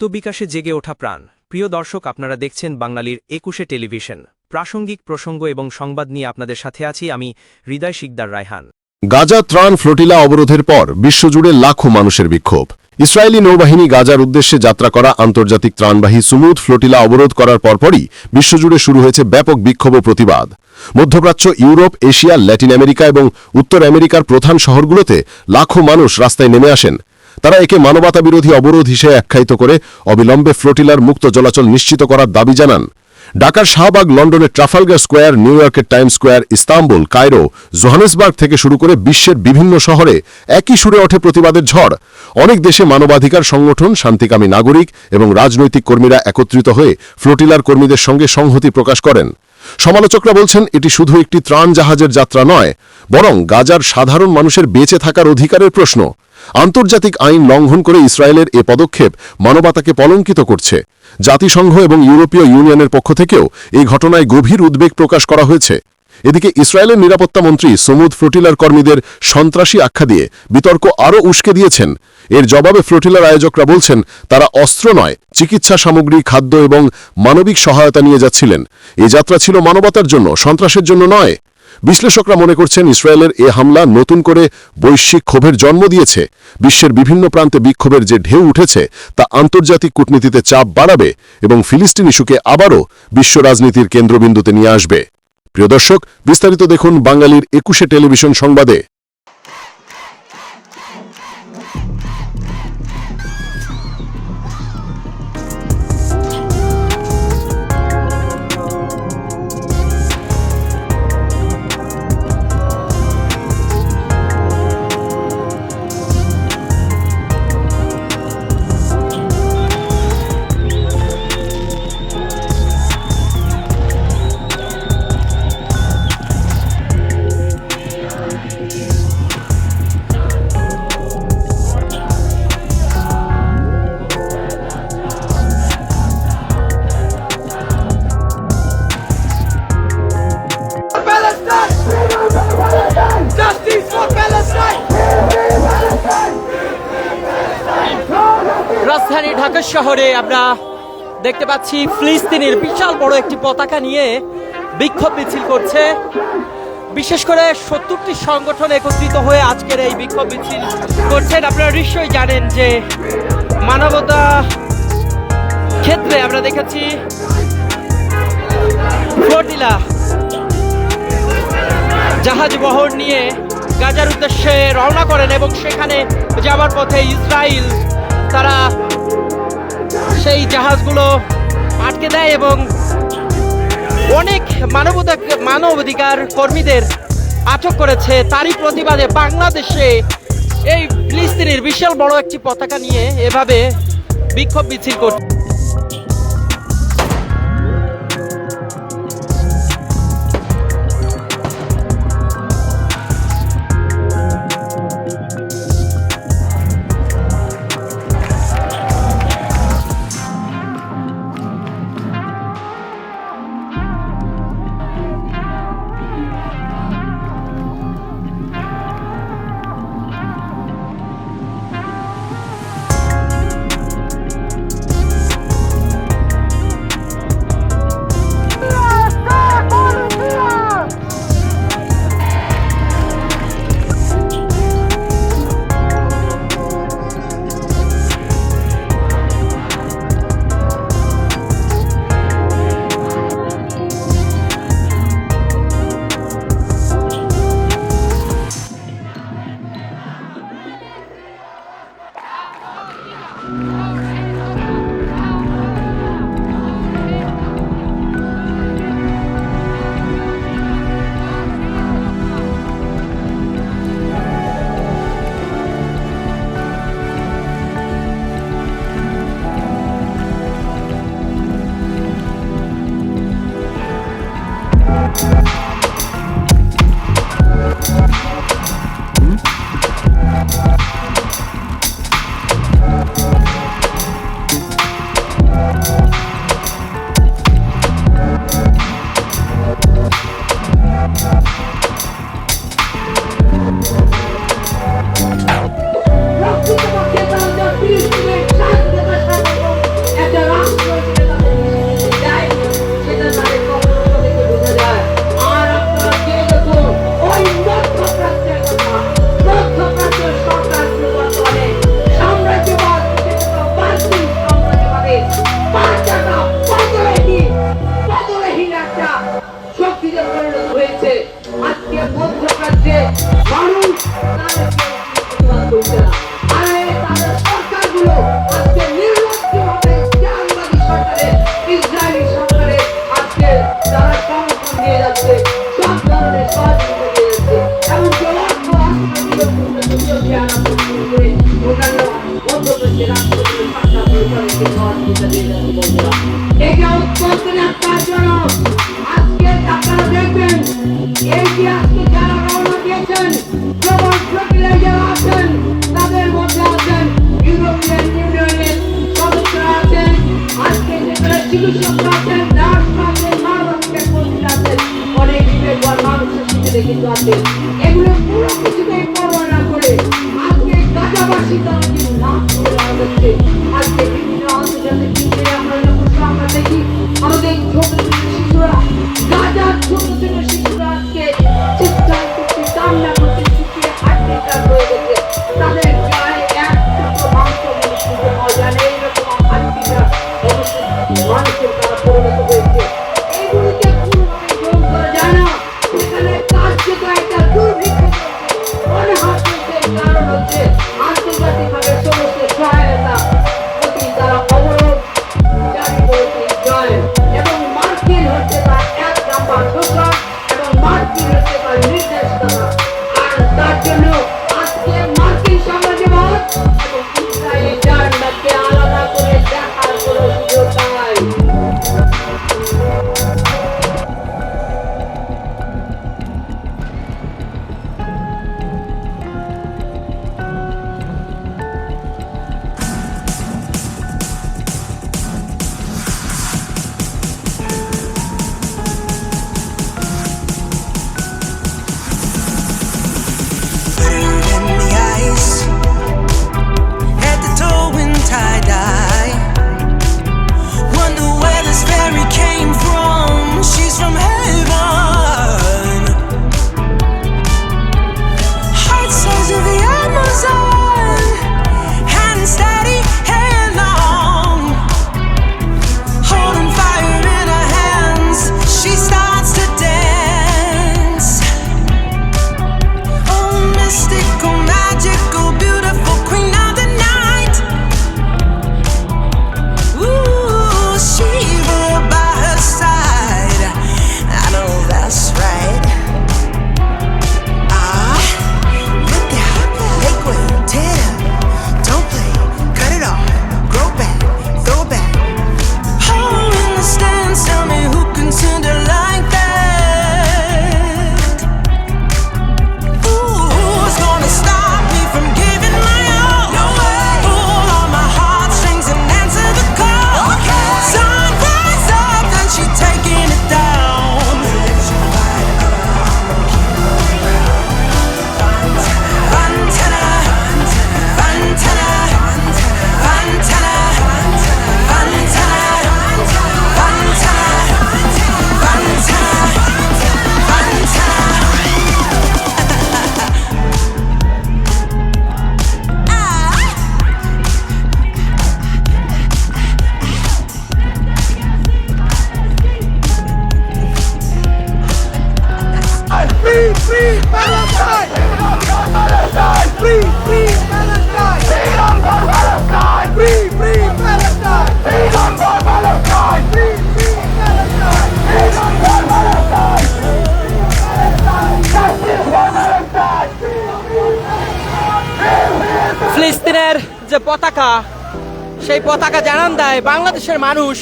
আত্মবিকাশে জেগে ওঠা প্রাণ। প্রিয় দর্শক, আপনারা দেখছেন বাঙালির একুশে টেলিভিশন। প্রাসঙ্গিক প্রসঙ্গ এবং সংবাদ নিয়ে আপনাদের সাথে আছি আমি হৃদয় শিকদার রায়হান। গাজা ত্রাণ ফ্লোটিলা অবরোধের পর বিশ্বজুড়ে লাখো মানুষের বিক্ষোভ। ইসরায়েলি নৌবাহিনী গাজার উদ্দেশ্যে যাত্রা করা আন্তর্জাতিক ত্রাণবাহী সুমুদ ফ্লোটিলা অবরোধ করার পরপরই বিশ্বজুড়ে শুরু হয়েছে ব্যাপক বিক্ষোভ ও প্রতিবাদ। মধ্যপ্রাচ্য, ইউরোপ, এশিয়া, ল্যাটিন আমেরিকা এবং উত্তর আমেরিকার প্রধান শহরগুলোতে লাখো মানুষ রাস্তায় নেমে আসেন। তারা একে মানবতা বিরোধী অবরোধ হিসেবে আখ্যায়িত করে অবিলম্বে ফ্লোটিলার মুক্ত চলাচল নিশ্চিত করার দাবি জানান। ঢাকার শাহবাগ, লন্ডনের ট্রাফালগার স্কোয়ার, নিউ ইয়র্কের time square, Istanbul, Cairo, Johannesburg থেকে শুরু করে বিশ্বের বিভিন্ন শহরে একই সুরে ওঠে প্রতিবাদের ঝড়। অনেক দেশে মানবাধিকার সংগঠন, শান্তিকামী নাগরিক এবং রাজনৈতিক কর্মীরা একত্রিত হয়ে ফ্লোটিলার কর্মীদের সঙ্গে সংহতি প্রকাশ করেন। সমালোচকরা বলছেন, এটি শুধু একটি ত্রাণ জাহাজের যাত্রা নয়, বরং গাজার সাধারণ মানুষের বেঁচে থাকার অধিকারের প্রশ্ন। আন্তর্জাতিক আইন লঙ্ঘন করে ইসরায়েলের এ পদক্ষেপ মানবতাকে পলঙ্কিত করছে। জাতিসংঘ এবং ইউরোপীয় ইউনিয়নের পক্ষ থেকেও এই ঘটনায় গভীর উদ্বেগ প্রকাশ করা হয়েছে। এদিকে ইসরায়েলের নিরাপত্তা মন্ত্রী সমুদ ফ্লোটিলার কর্মীদের সন্ত্রাসী আখ্যা দিয়ে বিতর্ক আরও উস্কে দিয়েছেন। এর জবাবে ফ্লোটিলার আয়োজকরা বলছেন, তারা অস্ত্র নয়, চিকিৎসা সামগ্রী, খাদ্য এবং মানবিক সহায়তা নিয়ে যাচ্ছিলেন। এ যাত্রা ছিল মানবতার জন্য, সন্ত্রাসের জন্য নয়। বিশ্লেষকরা মনে করছেন ইসরায়েলের এ হামলা নতুন করে বৈশ্বিক ক্ষোভের জন্ম দিয়েছে। বিশ্বের বিভিন্ন প্রান্তে বিক্ষোভের যে ঢেউ উঠেছে, তা আন্তর্জাতিক কূটনীতিতে চাপ বাড়াবে এবং ফিলিস্তিন ইস্যুকে আবারও বিশ্ব রাজনীতির কেন্দ্রবিন্দুতে নিয়ে আসবে। প্রিয় দর্শক, বিস্তারিত দেখুন বাঙালির একুশে টেলিভিশন সংবাদে। শহরে আমরা দেখতে পাচ্ছি ফিলিস্তিনের বিশাল বড় একটি পতাকা নিয়ে বিক্ষোভ মিছিল করছে। বিশেষ করে সত্তরটি সংগঠন একত্রিত হয়ে আজকের এই বিক্ষোভ মিছিল করছেন। আপনারা নিশ্চয়ই জানেন যে মানবতা ক্ষেত্রে আমরা দেখেছি জাহাজ বহর নিয়ে গাজার উদ্দেশ্যে রওনা করেন এবং সেখানে যাওয়ার পথে ইসরায়েল তারা সেই জাহাজগুলো আটকে দেয় এবং অনেক মানবতা মানবাধিকার কর্মীদের আটক করেছে। তারই প্রতিবাদে বাংলাদেশে এই ফিলিস্তিনির বিশাল বড় একটি পতাকা নিয়ে এভাবে বিক্ষোভ মিছিল করছে। এটা উৎপত্তি রাখার জন্য। আজকে আপনারা দেখবেন এই যে আজকে যারা রওনা দিয়েছেন, প্রবল শক্তিরা যারা আছেন, তাদের মধ্যে আছেন ইউরোপিয়ান ইউনিয়নের সদস্যরা আছেন, আজকে যেখানে চিকিৎসকরা আছেন, নার্স আছেন মানবাধিকার কর্মীরা আছেন, অনেক বিবেকবান মানুষের সাথে কিন্তু আছে। এগুলো পুরো কিছুকেই পরোয়া না করে আজকে গাজাবাসী তারা কিন্তু নাচ করে আজকে ফিলিস্তিনের যে পতাকা, সেই পতাকা জানান দেয় বাংলাদেশের মানুষ,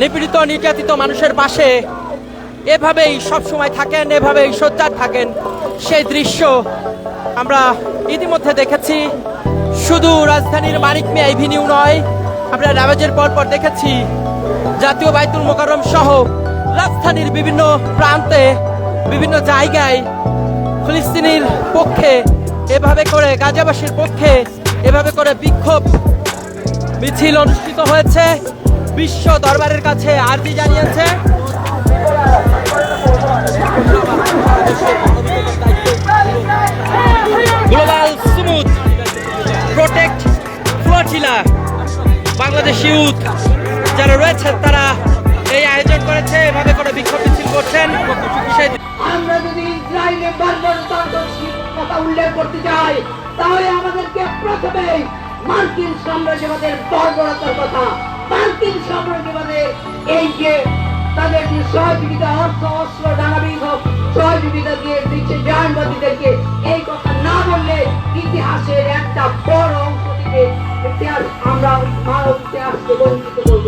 নিপীড়িত, নির্যাতিত মানুষের পাশে। এভাবেই সব সময় থাকেন, এভাবেই সোচ্চার থাকেন সেই দৃশ্য আমরা ইতিমধ্যে দেখেছি। শুধু রাজধানীর মানিক মিয়া এভিনিউ নয়, আমরা নামাজের পর পর দেখেছি জাতীয় বাইতুল মোকাররম সহ রাজধানীর বিভিন্ন প্রান্তে, বিভিন্ন জায়গায় ফিলিস্তিনির পক্ষে, এভাবে করে গাজাবাসীর পক্ষে এভাবে করে বিক্ষোভ মিছিল অনুষ্ঠিত হয়েছে। বিশ্ব দরবারের কাছে আর্জি জানিয়েছে। Global Sumud protect flotilla Bangladesh youth যারা রয়েছেন তারা এই আয়োজন করেছে এভাবে করে বিক্ষোভ মিছিল করছেন। সেই আমরা যদি ইসরায়েলের বর্বরতার কথা উল্লেখ করতে চাই তাহলে আমাদেরকে প্রথমে মার্কিন সাম্রাজ্যবাদের বর্বরতার কথা, মার্কিন সাম্রাজ্যবাদের এই যে তাদের যে সহযোগিতা, অর্থ, অস্ত্র নানাবিধ সহযোগিতা দিয়ে দিচ্ছে জাহানবাদীদেরকে, এই কথা না বললে ইতিহাসের একটা বড় অংশ থেকে ইতিহাস আমরা মানব ইতিহাসকে বঞ্চিত করব।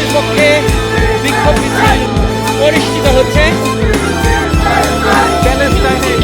গাজাবাসীর পক্ষে বিক্ষোভ মিছিল পরিষ্ঠিত হচ্ছে। প্যালেস্টাইনে